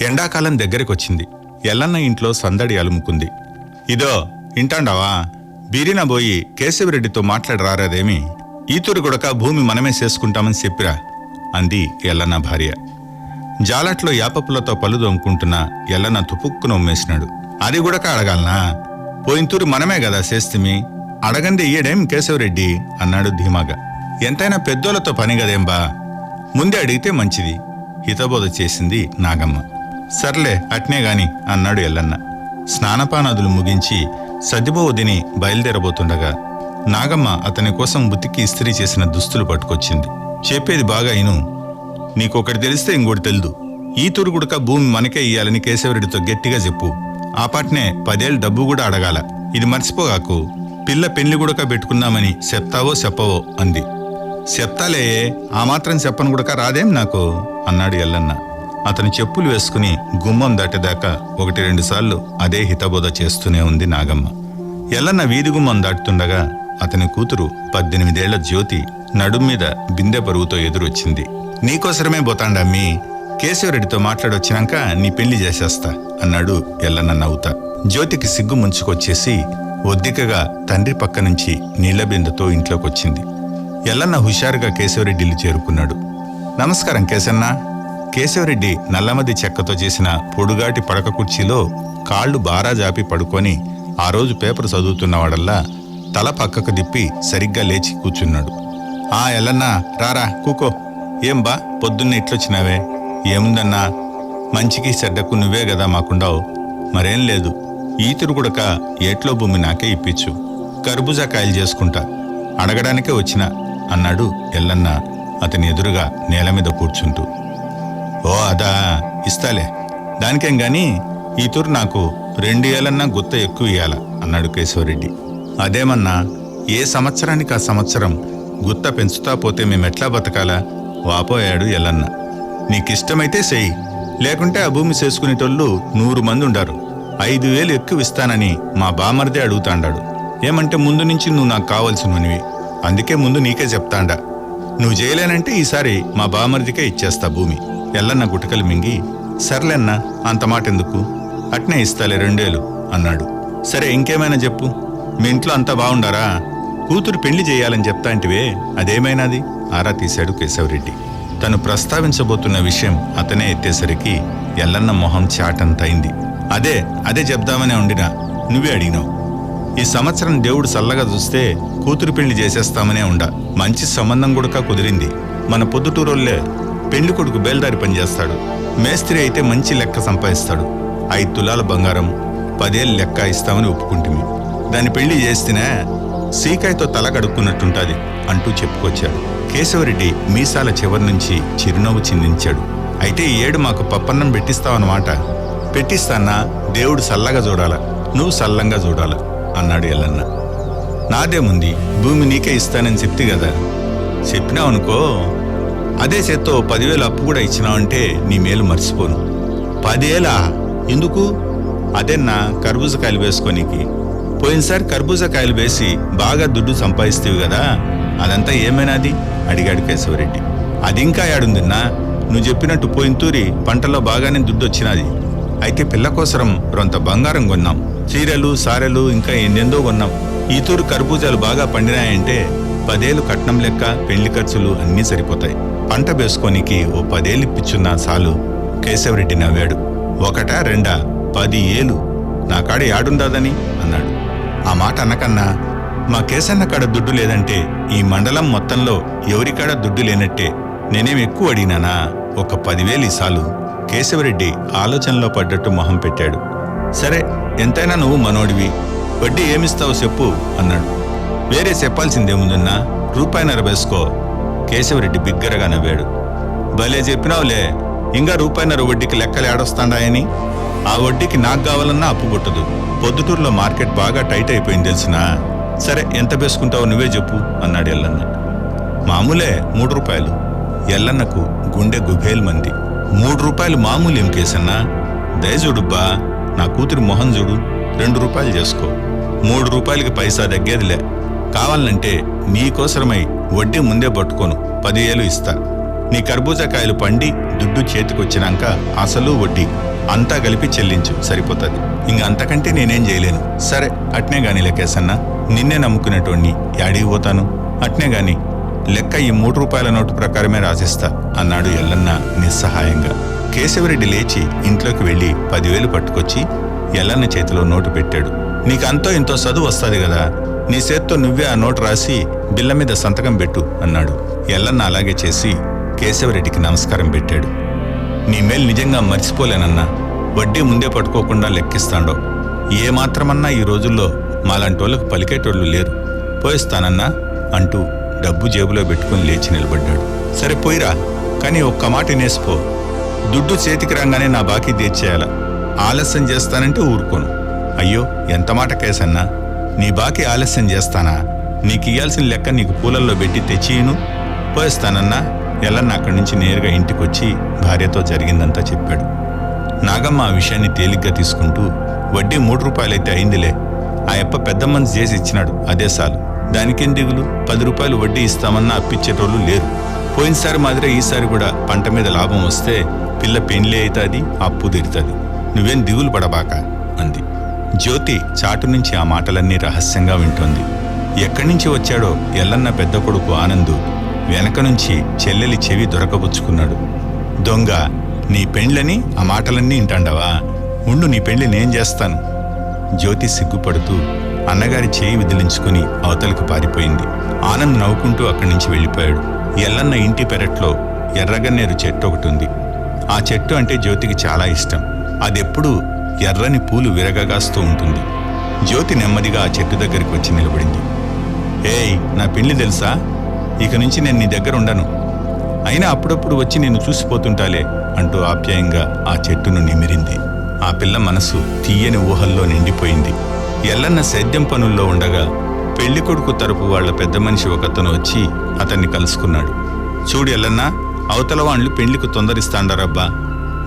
ఎండాకాలం దగ్గరికొచ్చింది. ఎల్లన్న ఇంట్లో సందడి అలుముకుంది. ఇదో ఇంటాండావా? బీరిన పోయి కేశవరెడ్డితో మాట్లాడరారదేమి ఈతూరు గుడక భూమి మనమే చేసుకుంటామని చెప్పిరా అంది ఎల్లన్న భార్య. జాలట్లో యాపపులతో పలు దొమ్ముకుంటున్న ఎల్లన్న తుపుక్కున ఉమ్మేసినాడు. అది గుడక అడగాలనా? పోయింతూరు మనమే కదా చేస్తిమి? అడగంది ఇయ్యడేం కేశవరెడ్డి? అన్నాడు ధీమాగా. ఎంతైనా పెద్దోళ్ళతో పని గదేంబా ముందే అడిగితే మంచిది హితబోధ చేసింది నాగమ్మ. సర్లే అట్నే గాని అన్నాడు ఎల్లన్న. స్నానపానాదులు ముగించి సద్దిబోవదిని బయలుదేరబోతుండగా నాగమ్మ అతని కోసం బుతికి ఇస్త్రీ చేసిన దుస్తులు పట్టుకొచ్చింది. చెప్పేది బాగా ఇను. నీకొకటి తెలిస్తే ఇంకోటి తెలుదు. ఈ తురుగుడుక భూమి మనకే ఇయ్యాలని కేశవరెడ్డితో గట్టిగా చెప్పు. ఆ పాటనే పదేళ్ళు డబ్బు కూడా అడగాల. ఇది మర్చిపోగాకు పిల్ల పెళ్ళి గుడక పెట్టుకుందామని చెప్తావో చెప్పవో అంది. చెప్తాలే ఆ మాత్రం చెప్పను గుడక రాదేం నాకు? అన్నాడు ఎల్లన్న. అతను చెప్పులు వేసుకుని గుమ్మం దాటేదాకా ఒకటి రెండు సార్లు అదే హితబోధ చేస్తూనే ఉంది నాగమ్మ. ఎల్లన్న వీధి గుమ్మం దాటుతుండగా అతని కూతురు పద్దెనిమిదేళ్ళ జ్యోతి నడుం మీద బిందె పరుగుతో ఎదురొచ్చింది. నీకోసరమే పోతాండమ్మి కేశవరెడ్డితో మాట్లాడొచ్చినాక నీ పెళ్ళి చేసేస్తా అన్నాడు ఎల్లన్న నవ్వుతా. జ్యోతికి సిగ్గు ముంచుకొచ్చేసి ఒద్దికగా తండ్రి పక్క నుంచి నీళ్ళ బిందెతో ఇంట్లోకొచ్చింది. ఎల్లన్న హుషారుగా కేశవరెడ్డిలు చేరుకున్నాడు. నమస్కారం కేశన్న. కేశవరెడ్డి నల్లమది చెక్కతో చేసిన పొడుగాటి పడక కుర్చీలో కాళ్ళు బారా జాపి పడుకొని ఆ రోజు పేపర్ చదువుతున్నవాడల్లా తల పక్కకు దిప్పి సరిగ్గా లేచి కూర్చున్నాడు. ఆ ఎల్లన్నా రారా కూకో. ఏం బా పొద్దున్న ఇట్లొచ్చినావే? ఏముందన్నా? మంచికి చెడ్డకు నువ్వే కదా మాకుండావు. మరేం లేదు. ఈతురు గుడక ఏట్లో భూమి నాకే ఇప్పించు కర్బూజా కాయలు చేసుకుంటా. అడగడానికే వచ్చిన అన్నాడు ఎల్లన్న అతని ఎదురుగా నేల మీద కూర్చుంటూ. ఓ అదా ఇస్తాలే. దానికేం గాని ఈ తూరు నాకు రెండు ఏళ్ళన్నా గుత్త ఎక్కువ ఇయ్యాల అన్నాడు కేశవరెడ్డి. అదేమన్నా ఏ సంవత్సరానికి ఆ సంవత్సరం గుత్త పెంచుతా పోతే మేమెట్లా బతకాలా? వాపోయాడు ఎల్లన్న. నీకిష్టమైతే చెయ్యి లేకుంటే ఆ భూమి చేసుకునేటోళ్ళు నూరు మంది ఉండారు. ఐదు వేలు ఎక్కువ ఇస్తానని మా బామర్దే అడుగుతాండాడు. ఏమంటే ముందు నుంచి నువ్వు నాకు కావాల్సినవి అందుకే ముందు నీకే చెప్తాండా. నువ్వు చేయలేనంటే ఈసారి మా బామర్దికే ఇచ్చేస్తా భూమి. ఎల్లన్న గుటకలు మింగి సర్లేన్నా అంత మాట ఎందుకు అట్నే ఇస్తాలే రెండేలు అన్నాడు. సరే ఇంకేమైనా చెప్పు. మీ ఇంట్లో అంతా బాగుండారా కూతురు పెళ్ళి చేయాలని చెప్తాంటివే అదేమైనాది? ఆరా తీశాడు కేశవరెడ్డి. తను ప్రస్తావించబోతున్న విషయం అతనే ఎత్తేసరికి ఎల్లన్న మొహం చాటంతైంది అదే అదే చెప్దామనే ఉండినా నువ్వే అడిగినావు. ఈ సంవత్సరం దేవుడు చల్లగా చూస్తే కూతురు పెళ్ళి చేసేస్తామనే ఉండ. మంచి సంబంధం కూడా కుదిరింది. మన పొద్దుటూరోళ్ళే పెళ్ళి కొడుకు బేల్దారి పనిచేస్తాడు. మేస్త్రి అయితే మంచి లెక్క సంపాదిస్తాడు. ఐదు తులాల బంగారం పదేళ్ళు లెక్క ఇస్తామని ఒప్పుకుంటుమి దాని పెళ్ళి చేస్తేనే సీకాయతో తల కడుక్కున్నట్టుంటుంది అంటూ చెప్పుకొచ్చాడు. కేశవరెడ్డి మీసాల చివరి నుంచి చిరునవ్వు చిందించాడు. అయితే ఈ ఏడు మాకు పప్పన్నం పెట్టిస్తావన్నమాట. పెట్టిస్తానా దేవుడు సల్లగా చూడాల. నువ్వు సల్లంగా చూడాల అన్నాడు ఎల్లన్న. నాదేముంది? భూమి నీకే ఇస్తానని చెప్తి కదా. చెప్పినావనుకో అదే చేత్తో పదివేలు అప్పు కూడా ఇచ్చినావంటే నీ మేలు మర్చిపోను. పదేలా? ఎందుకు? అదేనా కర్బూజకాయలు వేసుకోనికి. పోయినసారి కర్బూజకాయలు వేసి బాగా దుడ్డు సంపాదిస్తేవి కదా? అదంతా ఏమైనాది అడిగాడు కేశవరెడ్డి. అది ఇంకా ఏడుందిన్నా నువ్వు చెప్పినట్టు పోయినతూరి పంటలో బాగానే దుడ్డు వచ్చినది అయితే పిల్ల కోసరం రొంత బంగారం కొన్నాం. చీరలు సారెలు ఇంకా ఎన్నెందో కొన్నాం. ఈ తూరు కర్బూజాలు బాగా పండినాయంటే పదేళ్ళు కట్నం లెక్క పెళ్ళి ఖర్చులు అన్నీ సరిపోతాయి. పంట వేసుకోనికి ఓ పదేళ్ళు ఇప్పించున్నా చాలు. కేశవరెడ్డి నవ్వాడు. ఒకట రెండా పది ఏలు. నా కాడ యాడుందాదని అన్నాడు. ఆ మాట అన్నకన్నా మా కేసన్న కాడ దుడ్డు లేదంటే ఈ మండలం మొత్తంలో ఎవరికాడ దుడ్డు లేనట్టే నేనేం ఎక్కువ అడిగినానా? ఒక పదివేలు సాలు కేశవరెడ్డి ఆలోచనలో పడ్డట్టు మొహం పెట్టాడు. సరే ఎంతైనా నువ్వు మనోడివి. వడ్డీ ఏమిస్తావు చెప్పు అన్నాడు. వేరే చెప్పాల్సిందేముందన్నా? రూపాయినర వేసుకో. కేశవరెడ్డి బిగ్గరగా నవ్వాడు. భలే చెప్పినావులే ఇంకా రూపాయిన్నర వడ్డీకి లెక్కలు ఏడొస్తాడాయని ఆ వడ్డీకి నాకు కావాలన్నా అప్పు పుట్టదు పొద్దుటూరులో మార్కెట్ బాగా టైట్ అయిపోయింది తెలిసినా? సరే ఎంత వేసుకుంటావో నువ్వే చెప్పు అన్నాడు ఎల్లన్న. మామూలే మూడు రూపాయలు. ఎల్లన్నకు గుండె గుబేల్ మంది. మూడు రూపాయలు మామూలు ఏం కేసన్నా? దయచూడుబ్బా నా కూతురి మొహం చూడు రెండు రూపాయలు చేసుకో. మూడు రూపాయలకి పైసా దగ్గేదిలే కావాలంటే మీకోసరమై వడ్డీ ముందే పట్టుకోను. పదివేలు ఇస్తా. నీ కర్బూజకాయలు పండి దుడ్డు చేతికొచ్చినాక అసలు వడ్డీ. అంతా కలిపి చెల్లించు. సరిపోతుంది. ఇంక అంతకంటే నేనేం చేయలేను. సరే అట్నే గాని లెక్కేసన్నా. నిన్నే నమ్ముకునేటోణ్ణి. యాడికి పోతాను? అట్నే గాని. లెక్క ఈ మూడు రూపాయల నోటు ప్రకారమే రాసిస్తా అన్నాడు ఎల్లన్న నిస్సహాయంగా. కేశవరెడ్డి లేచి ఇంట్లోకి వెళ్ళి పదివేలు పట్టుకొచ్చి ఎల్లన్న చేతిలో నోటు పెట్టాడు. నీకంతో ఇంతో చదువు వస్తుంది కదా. నీ చేత్తో నువ్వే ఆ నోటు రాసి బిల్ల మీద సంతకం పెట్టు అన్నాడు. ఎల్లన్న అలాగే చేసి కేశవరెడ్డికి నమస్కారం పెట్టాడు. నీ మేలు నిజంగా మర్చిపోలేనన్నా వడ్డీ ముందే పట్టుకోకుండా లెక్కిస్తాడో. ఏమాత్రమన్నా ఈ రోజుల్లో మాలాంటోళ్ళకు పలికేటోళ్ళు లేరు. పోయిస్తానన్నా అంటూ డబ్బు జేబులో పెట్టుకుని లేచి నిలబడ్డాడు. సరే పోయిరా కానీ ఒక్క మాట నేసిపో దుడ్డు చేతికి రాగానే నా బాకీ తీర్చేయాల. ఆలస్యం చేస్తానంటే ఊరుకోను. అయ్యో ఎంత మాట కేసన్నా నీ బాకీ ఆలస్యం చేస్తానా? నీకు ఇయ్యాల్సిన లెక్క నీకు పూలల్లో పెట్టి తెచ్చియను? పోయిస్తానన్నా ఎల్లన్న అక్కడి నుంచి నేరుగా ఇంటికొచ్చి భార్యతో జరిగిందంతా చెప్పాడు. నాగమ్మ ఆ విషయాన్ని తేలిగ్గా తీసుకుంటూ వడ్డీ మూడు రూపాయలైతే అయిందిలే. ఆ యప్ప పెద్ద మనసు చేసి ఇచ్చినాడు. అదే సాలు. దానికేం దిగులు? పది రూపాయలు వడ్డీ ఇస్తామన్నా అప్పించేటోళ్ళు లేరు. పోయినసారి మాదిరే ఈసారి కూడా పంట మీద లాభం వస్తే పిల్ల పెండ్లి అవుతుంది అప్పు తీరుతుంది. నువ్వేం దిగులు పడబాక అంది. జ్యోతి చాటు నుంచి ఆ మాటలన్నీ రహస్యంగా వింటోంది. ఎక్కడి నుంచి వచ్చాడో ఎల్లన్న పెద్ద కొడుకు ఆనందు వెనక నుంచి చెల్లెలి చెవి దొరకబుచ్చుకున్నాడు. దొంగ నీ పెండ్లని ఆ మాటలన్నీ వింటాండవా? ఉండు నీ పెండ్లి నేను చేస్తాను. జ్యోతి సిగ్గుపడుతూ అన్నగారి చేయి విదిలించుకుని అవతలకు పారిపోయింది. ఆనంద్ నవ్వుకుంటూ అక్కడి నుంచి వెళ్ళిపోయాడు. ఎల్లన్న ఇంటి పెరట్లో ఎర్రగన్నేరు చెట్టు ఒకటి ఉంది. ఆ చెట్టు అంటే జ్యోతికి చాలా ఇష్టం. అదెప్పుడు ఎర్రని పూలు విరగగాస్తూ ఉంటుంది. జ్యోతి నెమ్మదిగా ఆ చెట్టు దగ్గరికి వచ్చి నిలబడింది. ఏయ్ నా పెళ్ళి తెలుసా? ఇక నుంచి నేను నీ దగ్గర ఉండను. అయినా అప్పుడప్పుడు వచ్చి నిన్ను చూసిపోతుంటాలే అంటూ ఆప్యాయంగా ఆ చెట్టును నిమిరింది. ఆ పిల్ల మనసు తీయని ఊహల్లో నిండిపోయింది. ఎల్లన్న సేద్యం పనుల్లో ఉండగా పెళ్ళి కొడుకు తరపు వాళ్ళ పెద్ద మనిషి ఒకతను వచ్చి అతన్ని కలుసుకున్నాడు. చూడు ఎల్లన్న అవతల వాళ్ళు పెళ్ళికి తొందరిస్తాండారబ్బా.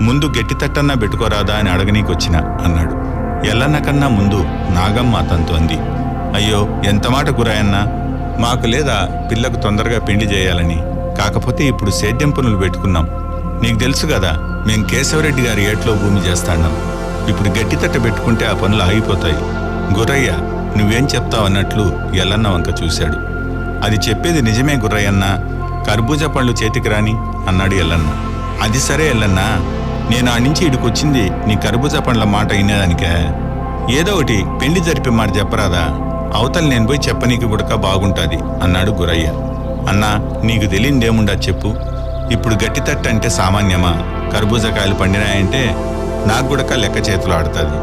ముందు గట్టి తట్టన్నా పెట్టుకోరాదా అని అడగనీకొచ్చిన అన్నాడు. ఎల్లన్న కన్నా ముందు నాగమ్మ అతనితో అంది. అయ్యో ఎంత మాట గురాయన్నా? మాకు లేదా పిల్లకు తొందరగా పెళ్ళి చేయాలని కాకపోతే ఇప్పుడు సేద్యం పనులు పెట్టుకున్నాం. నీకు తెలుసు కదా మేం కేశవరెడ్డి గారి ఏట్లో భూమి చేస్తాన్నాం ఇప్పుడు గట్టి తట్ట పెట్టుకుంటే ఆ పనులు ఆగిపోతాయి. గుర్రయ్య నువ్వేం చెప్తావన్నట్లు ఎల్లన్న వంక చూశాడు. అది చెప్పేది నిజమే గుర్రయ్యన్న కర్బూజా పళ్ళు చేతికి రాని అన్నాడు ఎల్లన్న. అది సరే ఎల్లన్నా నేను ఆ నుంచి ఇడికొచ్చింది నీ కర్బూజా పండ్ల మాట వినేదానికే. ఏదో ఒకటి పెళ్ళి జరిపే మాట చెప్పరాదా? అవతల నేను పోయి చెప్పనీకి గుడక బాగుంటుంది అన్నాడు గురయ్య. అన్నా నీకు తెలియదేముండా చెప్పు. ఇప్పుడు గట్టి తట్ట అంటే సామాన్యమా? కర్బూజకాయలు పండినాయంటే నాకు గుడక లెక్క చేతులు ఆడుతుంది.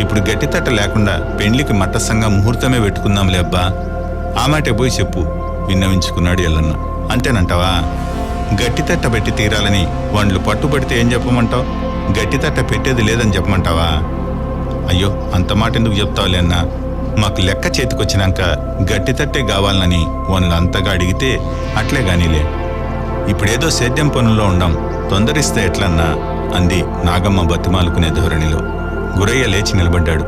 ఇప్పుడు గట్టి తట్ట లేకుండా పెండ్లికి మట్టసంగా ముహూర్తమే పెట్టుకుందాంలే అబ్బా. ఆ మాటే పోయి చెప్పు విన్నవించుకున్నాడు ఎల్లన్న. అంతేనంటావా? గట్టితట్ట పెట్టి తీరాలని వాళ్ళు పట్టుబడితే ఏం చెప్పమంటావు? గట్టితట్ట పెట్టేది లేదని చెప్పమంటావా? అయ్యో అంత మాట ఎందుకు చెప్తావులే అన్నా? మాకు లెక్క చేతికొచ్చినాక గట్టి తట్టే కావాలని వాళ్ళు అంతగా అడిగితే అట్లే గానీలే ఇప్పుడేదో సేద్యం పనుల్లో ఉండం తొందరిస్తే ఎట్లన్నా అంది నాగమ్మ బతిమాలుకునే ధోరణిలో. గురయ్య లేచి నిలబడ్డాడు.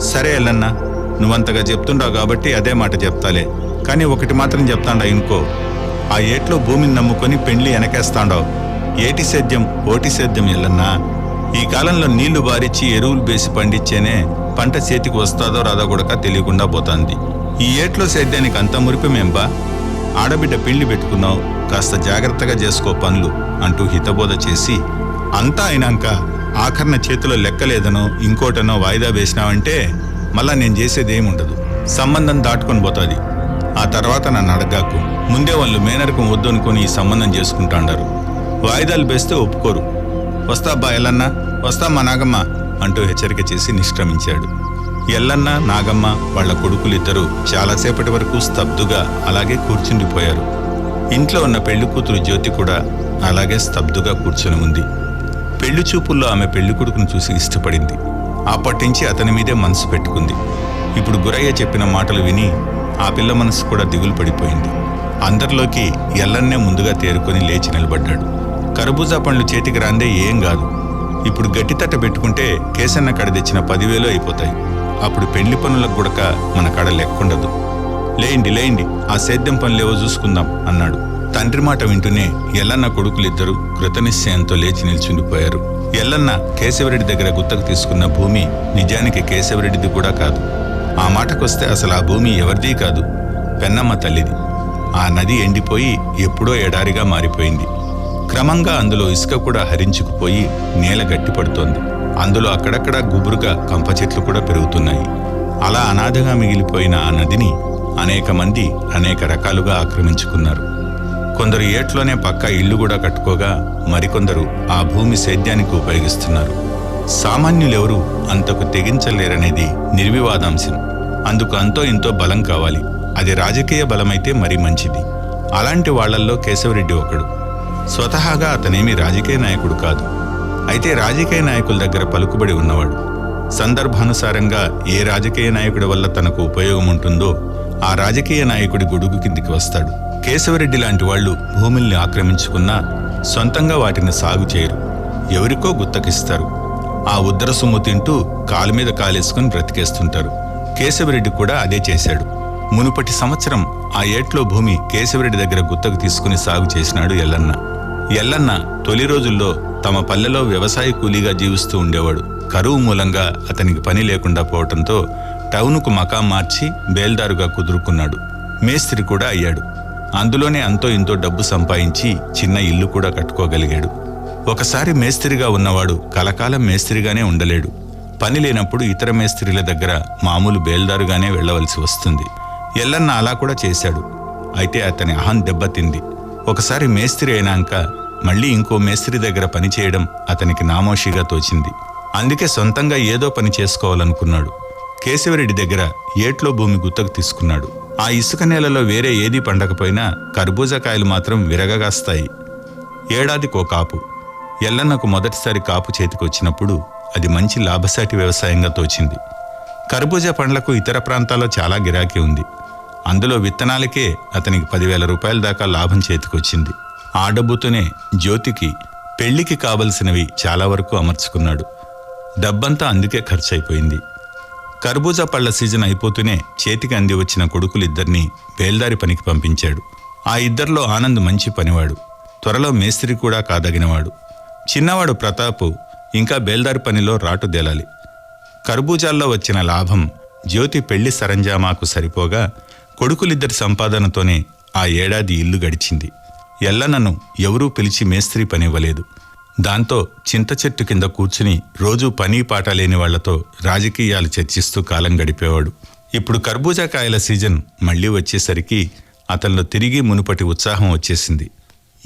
సరే ఎల్లన్నా నువ్వంతగా చెప్తుండావు కాబట్టి అదే మాట చెప్తాలే. కానీ ఒకటి మాత్రం చెప్తాండా ఇంకో. ఆ ఏట్లో భూమిని నమ్ముకొని పెండ్లి వెనకేస్తాండావు ఏటి సేద్యం ఓటి సేద్యం ఎల్లన్నా? ఈ కాలంలో నీళ్ళు బారిచ్చి ఎరువులు వేసి పండించేనే పంట చేతికి వస్తాదో రాదో కూడా తెలియకుండా పోతాంది. ఈ ఏట్లో సేద్యానికి అంత మురిపమేంబా ఆడబిడ్డ పెళ్ళి పెట్టుకున్నావు కాస్త జాగ్రత్తగా చేసుకో పనులు అంటూ హితబోధ చేసి అంతా అయినాక ఆఖరణ చేతిలో లెక్కలేదనో ఇంకోటనో వాయిదా వేసినావంటే మళ్ళా నేను చేసేదేముండదు. సంబంధం దాటుకొని పోతుంది. ఆ తర్వాత నన్ను అడగాకు ముందే వాళ్ళు మేనరకం వద్దు అనుకుని సంబంధం చేసుకుంటాండారు. వాయిదాలు వేస్తే ఒప్పుకోరు. వస్తా బా ఎల్లన్నా. వస్తా మా నాగమ్మ అంటూ హెచ్చరిక చేసి నిష్క్రమించాడు. ఎల్లన్న నాగమ్మ వాళ్ళ కొడుకులిద్దరూ చాలాసేపటి వరకు స్తబ్దుగా అలాగే కూర్చుండిపోయారు. ఇంట్లో ఉన్న పెళ్ళి కూతురు జ్యోతి కూడా అలాగే స్తబ్దుగా కూర్చొని ఉంది. పెళ్ళి చూపుల్లో ఆమె పెళ్ళి కొడుకును చూసి ఇష్టపడింది. అప్పటించి అతని మీదే మనసు పెట్టుకుంది. ఇప్పుడు గురయ్య చెప్పిన మాటలు విని ఆ పిల్ల మనసు కూడా దిగులు పడిపోయింది. అందరిలోకి ఎల్లన్నే ముందుగా తేరుకొని లేచి నిలబడ్డాడు. కర్బూజా పండ్లు చేతికి రాందే ఏం కాదు. ఇప్పుడు గట్టి తట్ట పెట్టుకుంటే కేసన్న కడ తెచ్చిన పదివేలు అయిపోతాయి. అప్పుడు పెళ్ళి పనులకు గుడక మన కడ లెక్కుండదు. లేయండి లేయండి ఆ సేద్యం పనులేవో చూసుకుందాం అన్నాడు. తండ్రి మాట వింటూనే ఎల్లన్న కొడుకులిద్దరూ కృతనిశ్చయంతో లేచి నిల్చుండిపోయారు. ఎల్లన్న కేశవరెడ్డి దగ్గర గుత్తకు తీసుకున్న భూమి నిజానికి కేశవరెడ్డిది కూడా కాదు. ఆ మాటకొస్తే అసలు ఆ భూమి ఎవరిదీ కాదు. పెన్నమ్మ తల్లిది. ఆ నది ఎండిపోయి ఎప్పుడో ఎడారిగా మారిపోయింది. క్రమంగా అందులో ఇసుక కూడా హరించుకుపోయి నేల గట్టిపడుతోంది. అందులో అక్కడక్కడ గుబురుగా కంప చెట్లు కూడా పెరుగుతున్నాయి. అలా అనాథగా మిగిలిపోయిన ఆ నదిని అనేక మంది అనేక రకాలుగా ఆక్రమించుకున్నారు. కొందరు ఏట్లోనే పక్క ఇల్లు కూడా కట్టుకోగా మరికొందరు ఆ భూమి సేద్యానికి ఉపయోగిస్తున్నారు. సామాన్యులెవరూ అంతకు తెగించలేరనేది నిర్వివాదాంశం. అందుకు అంతో ఇంతో బలం కావాలి. అది రాజకీయ బలమైతే మరీ మంచిది. అలాంటి వాళ్ళల్లో కేశవరెడ్డి ఒకడు. స్వతహాగా అతనేమి రాజకీయ నాయకుడు కాదు. అయితే రాజకీయ నాయకుల దగ్గర పలుకుబడి ఉన్నవాడు. సందర్భానుసారంగా ఏ రాజకీయ నాయకుడి వల్ల తనకు ఉపయోగం ఉంటుందో ఆ రాజకీయ నాయకుడి గొడుగు కిందికి వస్తాడు. కేశవరెడ్డి లాంటి వాళ్ళు భూముల్ని ఆక్రమించుకున్నా సొంతంగా వాటిని సాగు చేయరు. ఎవరికో గుత్తకిస్తారు. ఆ ఉద్దర సొమ్ము తింటూ కాలు మీద కాలేసుకుని బ్రతికేస్తుంటారు. కేశవరెడ్డి కూడా అదే చేశాడు. మునుపటి సంవత్సరం ఆ ఏట్లో భూమి కేశవరెడ్డి దగ్గర గుత్తకు తీసుకుని సాగు చేసినాడు ఎల్లన్న. ఎల్లన్న తొలి రోజుల్లో తమ పల్లెలో వ్యవసాయ కూలీగా జీవిస్తూ ఉండేవాడు. కరువు మూలంగా అతనికి పని లేకుండా పోవటంతో టౌనుకు మకాం మార్చి బేల్దారుగా కుదురుకున్నాడు. మేస్త్రి కూడా అయ్యాడు. అందులోనే అంతో ఇంతో డబ్బు సంపాదించి చిన్న ఇల్లు కూడా కట్టుకోగలిగాడు. ఒకసారి మేస్త్రిగా ఉన్నవాడు కలకాలం మేస్త్రిగానే ఉండలేడు. పని లేనప్పుడు ఇతర మేస్త్రీల దగ్గర మామూలు బేల్దారుగానే వెళ్ళవలసి వస్తుంది. ఎల్లన్న అలా కూడా చేశాడు. అయితే అతని అహం దెబ్బతింది. ఒకసారి మేస్త్రి అయినాక మళ్ళీ ఇంకో మేస్త్రి దగ్గర పని చేయడం అతనికి నామోషిగా తోచింది. అందుకే సొంతంగా ఏదో పని చేసుకోవాలనుకున్నాడు. కేశవరెడ్డి దగ్గర ఏట్లో భూమి గుత్తకు తీసుకున్నాడు. ఆ ఇసుక నేలలో వేరే ఏదీ పండకపోయినా కర్బూజకాయలు మాత్రం విరగగాస్తాయి ఏడాదికో కాపు. ఎల్లన్నకు మొదటిసారి కాపు చేతికొచ్చినప్పుడు అది మంచి లాభసాటి వ్యవసాయంగా తోచింది. కర్బూజా పండ్లకు ఇతర ప్రాంతాల్లో చాలా గిరాకీ ఉంది. అందులో విత్తనాలకే అతనికి పదివేల రూపాయల దాకా లాభం చేతికొచ్చింది. ఆ డబ్బుతోనే జ్యోతికి పెళ్ళికి కావలసినవి చాలా వరకు అమర్చుకున్నాడు. డబ్బంతా అందుకే ఖర్చయిపోయింది. కర్బూజా పళ్ళ సీజన్ అయిపోతూనే చేతికి అంది వచ్చిన కొడుకులిద్దరినీ బేల్దారి పనికి పంపించాడు. ఆ ఇద్దరిలో ఆనంద్ మంచి పనివాడు. త్వరలో మేస్త్రి కూడా కాదగినవాడు. చిన్నవాడు ప్రతాపు ఇంకా బేల్దారి పనిలో రాటుదేలాలి కర్బూజాల్లో వచ్చిన లాభం జ్యోతి పెళ్ళి సరంజామాకు సరిపోగా కొడుకులిద్దరి సంపాదనతోనే ఆ ఏడాది ఇల్లు గడిచింది. ఎల్లనను ఎవరూ పిలిచి మేస్త్రి పనివ్వలేదు. దాంతో చింత చెట్టు కింద కూర్చుని రోజూ పని పాట లేని వాళ్ళతో రాజకీయాలు చర్చిస్తూ కాలం గడిపేవాడు. ఇప్పుడు కర్బూజా కాయల సీజన్ మళ్ళీ వచ్చేసరికి అతనిలో తిరిగి మునుపటి ఉత్సాహం వచ్చేసింది.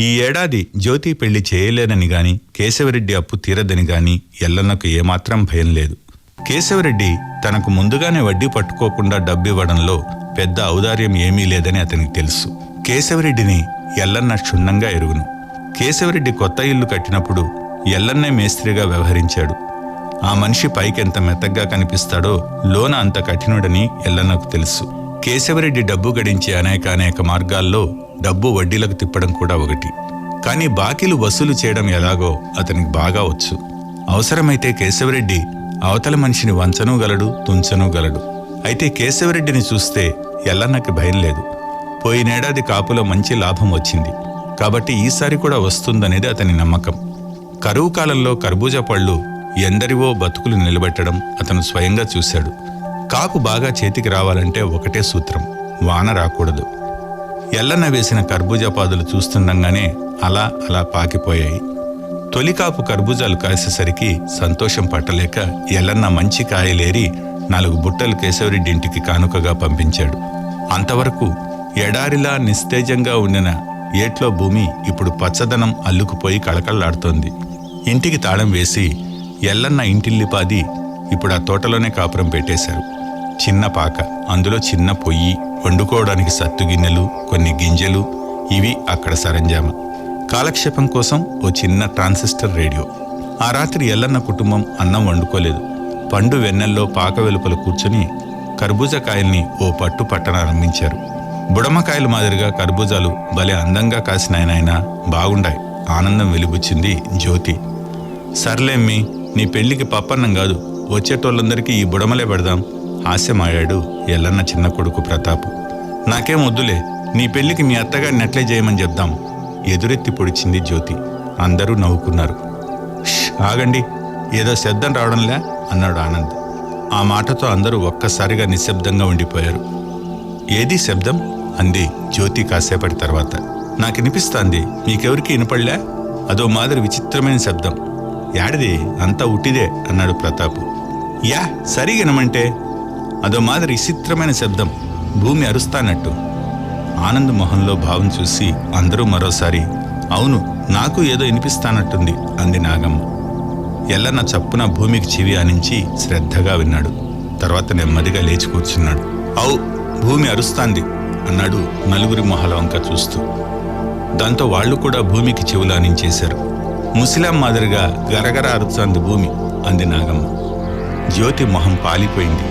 ఈ ఏడాది జ్యోతి పెళ్ళి చేయలేనని గాని కేశవరెడ్డి అప్పు తీరదని గాని ఎల్లన్నకు ఏమాత్రం భయం లేదు. కేశవరెడ్డి తనకు ముందుగానే వడ్డీ పట్టుకోకుండా డబ్బివ్వడంలో పెద్ద ఔదార్యం ఏమీ లేదని అతనికి తెలుసు. కేశవరెడ్డిని ఎల్లన్న క్షుణ్ణంగా ఎరుగును. కేశవరెడ్డి కొత్త ఇల్లు కట్టినప్పుడు ఎల్లన్నే మేస్త్రిగా వ్యవహరించాడు. ఆ మనిషి పైకెంత మెత్తగ్గా కనిపిస్తాడో లోన అంత కఠినుడని ఎల్లన్నకు తెలుసు. కేశవరెడ్డి డబ్బు గడించే అనేక అనేక మార్గాల్లో డబ్బు వడ్డీలకు తిప్పడం కూడా ఒకటి. కానీ బాకీలు వసూలు చేయడం ఎలాగో అతనికి బాగా వచ్చు. అవసరమైతే కేశవరెడ్డి అవతల మనిషిని వంచనూ గలడు తుంచనూ గలడు. అయితే కేశవరెడ్డిని చూస్తే ఎల్లన్నకి భయం లేదు. పోయినేడాది కాపులో మంచి లాభం వచ్చింది. కాబట్టి ఈసారి కూడా వస్తుందనేది అతని నమ్మకం. కరువు కాలంలో కర్బూజా పళ్ళు ఎందరివో బతుకులు నిలబెట్టడం అతను స్వయంగా చూశాడు. కాపు బాగా చేతికి రావాలంటే ఒకటే సూత్రం వాన రాకూడదు. ఎల్లన్న వేసిన కర్బూజా పాదులు చూస్తుండగానే అలా అలా పాకిపోయాయి. తొలికాపు కర్బూజాలు కాసేసరికి సంతోషం పట్టలేక ఎల్లన్న మంచి కాయలేరి నాలుగు బుట్టలు కేశవరెడ్డింటికి కానుకగా పంపించాడు. అంతవరకు ఎడారిలా నిస్తేజంగా ఉండిన ఏట్లో భూమి ఇప్పుడు పచ్చదనం అల్లుకుపోయి కళకళలాడుతోంది. ఇంటికి తాళం వేసి ఎల్లన్న ఇంటిల్లిపాది ఇప్పుడు ఆ తోటలోనే కాపురం పెట్టేశారు. చిన్న పాక అందులో చిన్న పొయ్యి వండుకోవడానికి సత్తు గిన్నెలు కొన్ని గింజలు ఇవి అక్కడ సరంజామా. కాలక్షేపం కోసం ఓ చిన్న ట్రాన్సిస్టర్ రేడియో. ఆ రాత్రి ఎల్లన్న కుటుంబం అన్నం వండుకోలేదు. పండు వెన్నెల్లో పాక వెలుపల కూర్చుని కర్బూజకాయల్ని ఓ పట్టు పట్టనారంభించారు బుడమకాయలు మాదిరిగా కర్బూజాలు భలే అందంగా కాసినాయనైనా బాగుండాయి ఆనందం వెలిబుచ్చింది జ్యోతి. సర్లేమ్మి నీ పెళ్ళికి పప్పన్నం కాదు వచ్చేటోళ్ళందరికీ ఈ బుడమలే పెడదాం హాస్యమాడాడు ఎల్లన్న చిన్న కొడుకు ప్రతాపు. నాకేం వద్దులే నీ పెళ్ళికి మీ అత్తగారిని నెట్లే చేయమని చెప్దాం ఎదురెత్తి పొడిచింది జ్యోతి. అందరూ నవ్వుకున్నారు. ఆగండి ఏదో శబ్దం రావడంలే అన్నాడు ఆనంద్. ఆ మాటతో అందరూ ఒక్కసారిగా నిశ్శబ్దంగా ఉండిపోయారు. ఏది శబ్దం? అంది జ్యోతి కాసేపటి తర్వాత. నాకు వినిపిస్తాంది మీకెవరికి వినపడలే? అదో మాదిరి విచిత్రమైన శబ్దం. యాడిది? అంతా ఉట్టిదే అన్నాడు ప్రతాపు. యా సరిగినమంటే అదో మాదిరి విచిత్రమైన శబ్దం భూమి అరుస్తానట్టు. ఆనంద్ మొహంలో భావం చూసి అందరూ మరోసారి అవును నాకు ఏదో వినిపిస్తానట్టుంది అంది నాగమ్మ. ఎల్లన్న చప్పున భూమికి చెవి ఆనించి శ్రద్ధగా విన్నాడు. తర్వాత నెమ్మదిగా లేచి కూర్చున్నాడు. అవు భూమి అరుస్తాంది అన్నాడు నలుగురి మొహల వంక చూస్తూ. దాంతో వాళ్ళు కూడా భూమికి చెవులు ఆనించేశారు ముసిలాం మాదిరిగా గరగర అరుస్తాంది భూమి అంది నాగమ్మ. జ్యోతి మొహం పాలిపోయింది.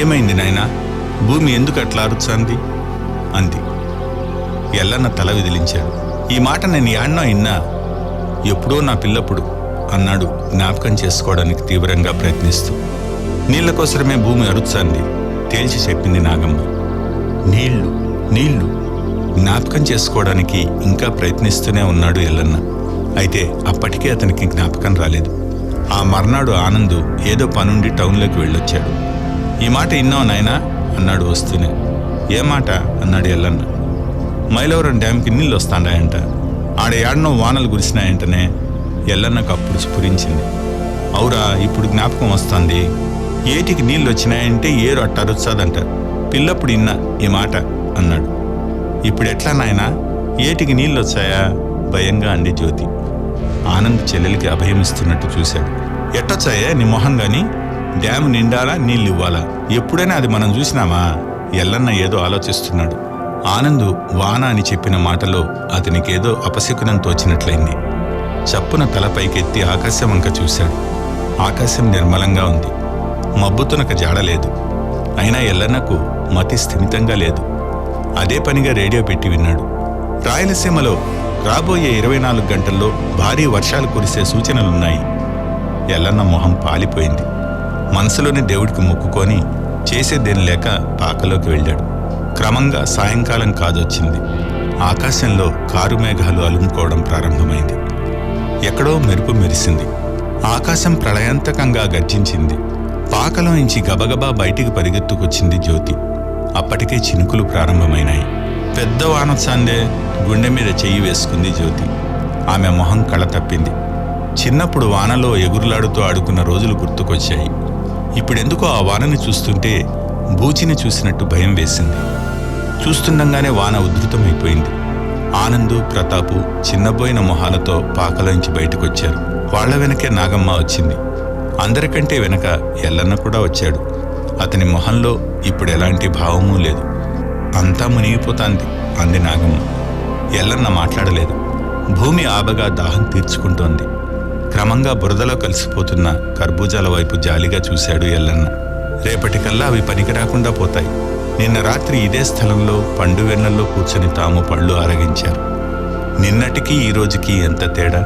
ఏమైంది నాయనా? భూమి ఎందుకు అట్లా అరుచాంది అంది. ఎల్లన్న తల విదిలించాడు. ఈ మాట నేను యాడ్నో ఇన్నా? ఎప్పుడో నా పిల్లప్పుడు అన్నాడు జ్ఞాపకం చేసుకోవడానికి తీవ్రంగా ప్రయత్నిస్తూ. నీళ్ళ కోసమే భూమి అరుచాంది తేల్చి చెప్పింది నాగమ్మ. నీళ్ళు నీళ్ళు జ్ఞాపకం చేసుకోవడానికి ఇంకా ప్రయత్నిస్తూనే ఉన్నాడు ఎల్లన్న. అయితే అప్పటికే అతనికి జ్ఞాపకం రాలేదు. ఆ మర్నాడు ఆనందు ఏదో పనుండి టౌన్లోకి వెళ్ళొచ్చాడు. ఈ మాట ఇన్నావు నాయనా? అన్నాడు వస్తూనే. ఏ మాట అన్నాడు ఎల్లన్న మైలవరం డ్యాంకి నీళ్ళు వస్తాడాయంట. ఆడ ఏడనో వానలు కురిసినాయంటనే ఎల్లన్నకు అప్పుడు స్ఫురించింది. అవురా ఇప్పుడు జ్ఞాపకం వస్తుంది. ఏటికి నీళ్ళు వచ్చినాయంటే ఏరు అట్టరుచ్చాదంట. పిల్లప్పుడు ఇన్నా ఈ మాట అన్నాడు. ఇప్పుడు ఎట్లా నాయనా? ఏటికి నీళ్ళు వచ్చాయా? భయంగా అంది జ్యోతి. ఆనంద్ చెల్లెలికి అభయమిస్తున్నట్టు చూశాడు. ఎట్టొచ్చాయే నీ మొహం కానీ డ్యామ్ నిండాలా? నీళ్ళు ఇవ్వాలా? ఎప్పుడైనా అది మనం చూసినామా? ఎల్లన్న ఏదో ఆలోచిస్తున్నాడు. ఆనందు వాన అని చెప్పిన మాటలో అతనికేదో అపశకునం తోచినట్లయింది. చప్పున తల పైకెత్తి ఆకాశం వంక చూశాడు. ఆకాశం నిర్మలంగా ఉంది. మబ్బుతునక జాడలేదు అయినా ఎల్లన్నకు మతి స్థిమితంగా లేదు. అదే పనిగా రేడియో పెట్టి విన్నాడు. రాయలసీమలో రాబోయే ఇరవై నాలుగు గంటల్లో భారీ వర్షాలు కురిసే సూచనలున్నాయి. ఎల్లన్న మొహం పాలిపోయింది. మనసులోని దేవుడికి మొక్కుకొని చేసేదేం లేక పాకలోకి వెళ్ళాడు. క్రమంగా సాయంకాలం కాదొచ్చింది. ఆకాశంలో కారు మేఘాలు అలుముకోవడం ప్రారంభమైంది. ఎక్కడో మెరుపు మెరిసింది. ఆకాశం ప్రళయాంతకంగా గర్జించింది. పాకలోంచి గబగబా బయటికి పరిగెత్తుకొచ్చింది జ్యోతి. అప్పటికే చినుకులు ప్రారంభమైనాయి. పెద్ద వానసాందే గుండె మీద చెయ్యి వేసుకుంది జ్యోతి. ఆమె మొహం కళ తప్పింది. చిన్నప్పుడు వానలో ఎగురులాడుతూ ఆడుకున్న రోజులు గుర్తుకొచ్చాయి. ఇప్పుడెందుకో ఆ వానని చూస్తుంటే బూచిని చూసినట్టు భయం వేసింది. చూస్తుండగానే వాన ఉధృతమైపోయింది. ఆనందు ప్రతాపు చిన్నబోయిన మొహాలతో పాకలోంచి బయటకొచ్చారు. వాళ్ళ వెనకే నాగమ్మ వచ్చింది. అందరికంటే వెనక ఎల్లన్న కూడా వచ్చాడు. అతని మొహంలో ఇప్పుడు ఎలాంటి భావమూ లేదు. అంతా మునిగిపోతాంది అంది నాగమ్మ. ఎల్లన్న మాట్లాడలేదు. భూమి ఆబగా దాహం తీర్చుకుంటోంది. క్రమంగా బురదలో కలిసిపోతున్న కర్బూజాల వైపు జాలిగా చూశాడు ఎల్లన్న. రేపటికల్లా అవి పనికి రాకుండా పోతాయి. నిన్న రాత్రి ఇదే స్థలంలో పండు వెన్నెల్లో కూర్చుని తాము పళ్ళు ఆరగించారు. నిన్నటికి ఈ రోజుకి ఎంత తేడా?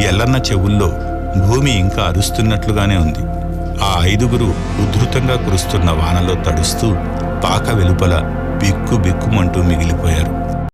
ఎల్లన్న చెవుల్లో భూమి ఇంకా అరుస్తున్నట్లుగానే ఉంది. ఆ ఐదుగురు ఉధృతంగా కురుస్తున్న వానలో తడుస్తూ పాక వెలుపల బిక్కు బిక్కుమంటూ మిగిలిపోయారు.